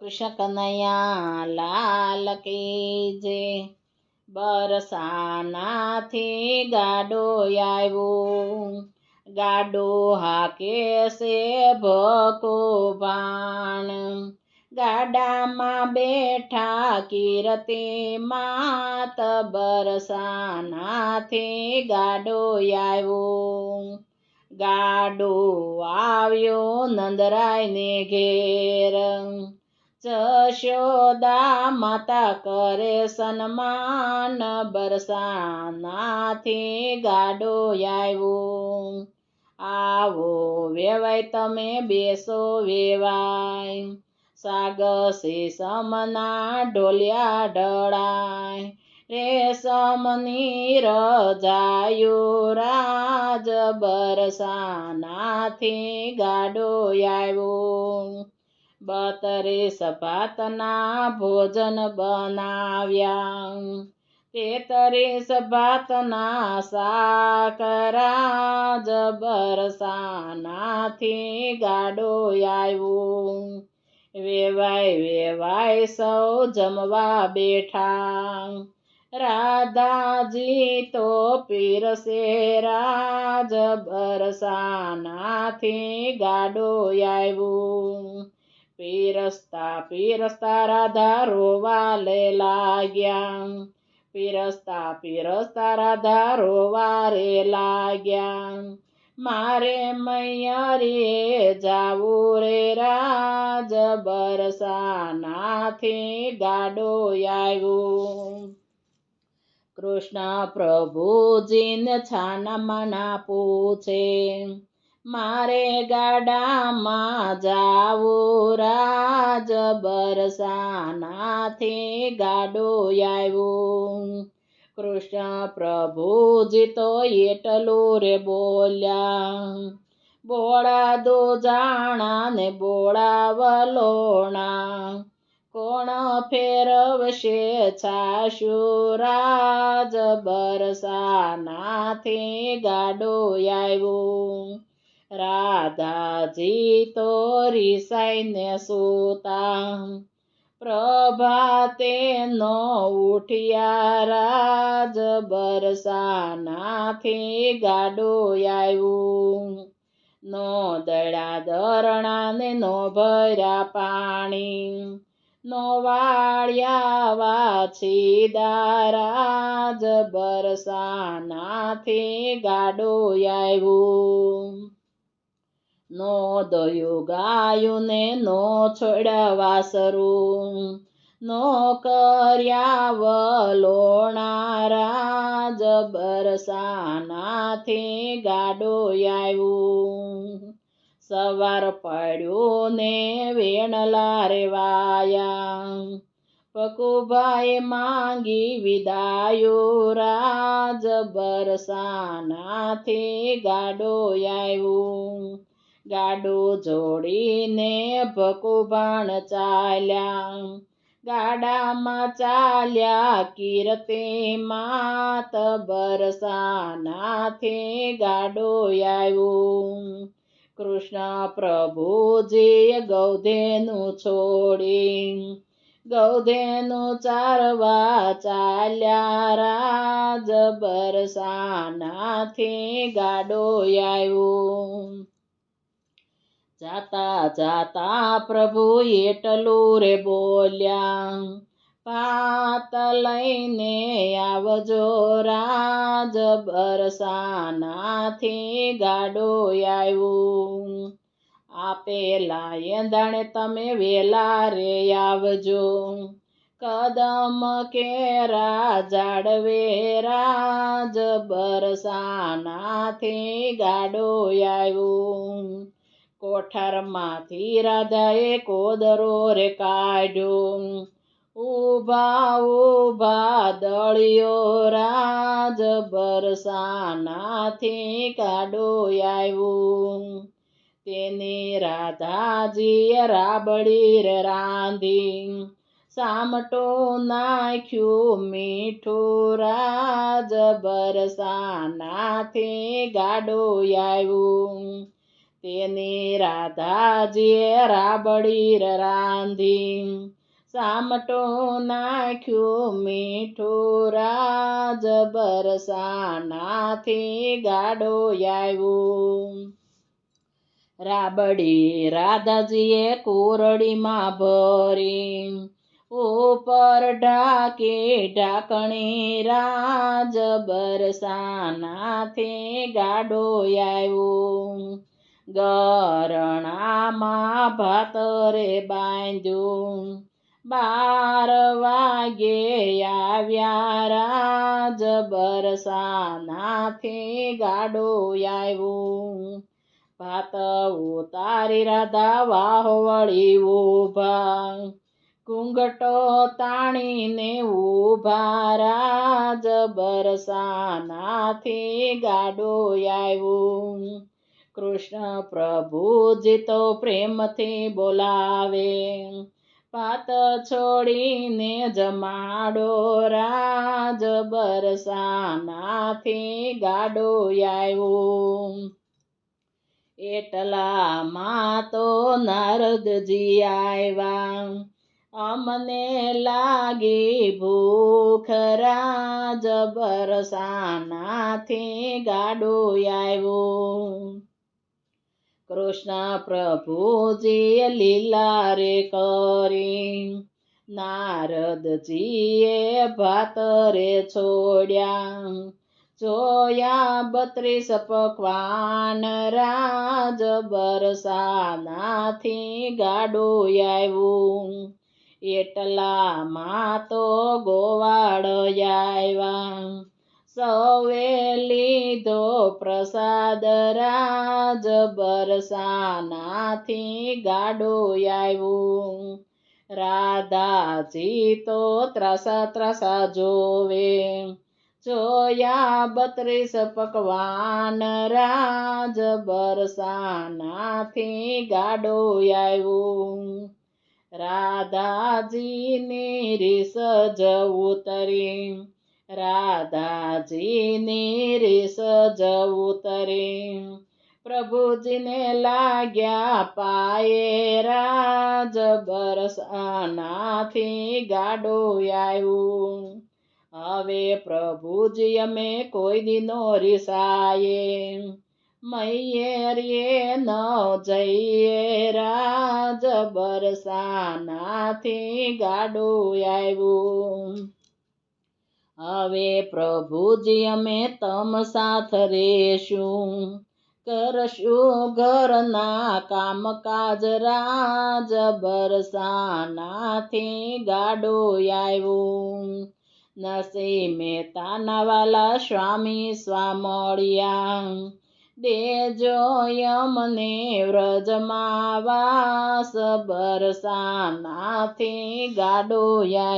કૃષ્ણ કનૈયા લાલ કી જે બરસાનાથી ગાડો આવ્યો. ગાડો હાકે છે ભકો ભાણ ગાડામાં બેઠા કીરતે માત બરસાનાથી ગાડો આવ્યો. ગાડો આવ્યો નંદરાયને ઘેર. જશોદા માતા કરે સન્માન, બરસાનાથી ગાડો આવ્યો આવો વેવાય, તમે બેસો વેવાય. સાગસી સમના ઢોલિયા ઢળાય. રેશમની રજાયો રાજ, બરસાનાથી ગાડો આવ્યો બતરીસ સભાતના ભોજન બનાવ્યા. તેતરે સભાતના સાકરા જબરસાનાથી ગાડો આવ્યો વેવાય વેવાય સૌ જમવા બેઠા. રાધાજી તો પીરસે રાજ બરસાનાથી ગાડો આવ્યો પીરસતા પીરસતા રાધા રોવાલે લાગ્યા પીરસતા પીરસતા રાધા રોવારે લાગ્યા મારે મૈયારી જાવું રે રાજ બરસાનાથી ગાડો આવ્યો કૃષ્ણ પ્રભુજીને છાનામાના પૂછે મારે ગાડામાં જાવું રાજ બરસાનાથી ગાડો આવ્યો કૃષ્ણ પ્રભુજી તો એટલું રે બોલ્યા. બોળા દો જાણા ને બોળા વલોણા. કોણ ફેરવશે છાશુ રાજ બરસાનાથી ગાડો આવ્યો રાધાજી તોરી રીસાઈને સૂતા પ્રભાતે નો ઉઠ્યા રાજ બરસાનાથી ગાડો આવ્યું નો દડા દરણા ને નો ભર્યા પાણી. નો વાળ્યા વાછી દારાજ બરસાનાથી ગાડો નો દયો ને નો છોડવા સરું નો કર્યા વલોણા રાજ બરસાનાથી ગાડો આવ્યું સવાર પડ્યું ને વેણલા રેવાયા પકુભાઈ માંગી વિદાયો રાજ બરસાનાથી ગાડો આવ્યું ગાડો જોડીને ભકુભાણ ચાલ્યા. ગાડામાં ચાલ્યા કીર્તિ માત બરસાનાથી ગાડો આવ્યું કૃષ્ણ પ્રભુજીએ ગૌધેનું છોડી. ગૌધેનું ચારવા ચાલ્યા રાજ બરસાનાથી ગાડો આવ્યો જાતા જાતા પ્રભુ એટલું રે બોલ્યા, પાત લઈને આવજો રાજ બરસાનાથી ગાડો આવ્યું આપેલા એંદાણે તમે વેલા રે આવજો. કદમ કેરા જાડવે રાજ બરસાનાથી ગાડો આવ્યું કોઠારમાંથી રાધાએ કોદરો રે કાઢ્યો. ઊભા ઊભા દળિયો રાજ બરસાનાથી કાઢો આવ્યું તેની રાધાજીએ રાબડી રે રાંધી. સામટો નાખ્યું મીઠું રાજ બરસાનાથી ગાડો આવ્યું તેની રાધાજીએ રાબડી રાંધી. સામટો નાખ્યું મીઠું રાજ બરસાનાથી ગાડો આવ્યું રાબડી રાધાજીએ કોરડીમાં ભરી. ઉપર ઢાકી ઢાકણી રાજ બરસાનાથી ગાડો આવ્યું ગરણામાં ભાતરે બાંધ્યું. બાર વાગે આવ્યા રાજ બરસાનાથી ગાડો આવ્યું ભાત ઉતારી રાધા વાહ વળી ઊભા ઘૂંઘટો તાણીને ઊભા રાજ બરસાનાથી ગાડો આવ્યું કૃષ્ણ પ્રભુજી તો પ્રેમથી બોલાવે. પાત છોડીને જમાડો રાજ બરસાનાથી ગાડો આવ્યો એટલામાં તો નારદજી આવ્યા અમને લાગી ભૂખ રાજ બરસાનાથી ગાડો આવ્યો કૃષ્ણ પ્રભુજીએ લીલા રે કરી, નારદજીએ ભાતરે છોડ્યા. જોયા બત્રીસ પકવાન રાજ બરસાનાથી ગાડું આવ્યું એટલામાં તો ગોવાળ આવ્યા સૌએ લીધો પ્રસાદ રાજ બરસાનાથી ગાડો આવ્યું રાધાજી તો ત્રાસા ત્રાસા જોવે. જોયા બત્રીસ પકવાન રાજ બરસાનાથી ગાડો આવ્યું રાધાજીની રીસ જ ઉતરી. રાધાજીની રીસ જ ઉતરી. પ્રભુજીને લાગ્યા પાયે રાજ બરસાનાથી ગાડો આવ્યું હવે પ્રભુજી અમે કોઈ દિનો રીસાયે. મૈયરીએ ન જઈએ. રાજ બરસાનાથી ગાડો આવ્યું હવે પ્રભુજી, અમે તમ સાથ રેશું. કરશું ઘરના કામકાજ રાજ, બરસાનાથી ગાડો આવ્યું નસી મહેતાના વાલા સ્વામી સ્વામળિયા. દેજો યમને વ્રજમાં વાસ, બરસાનાથી ગાડો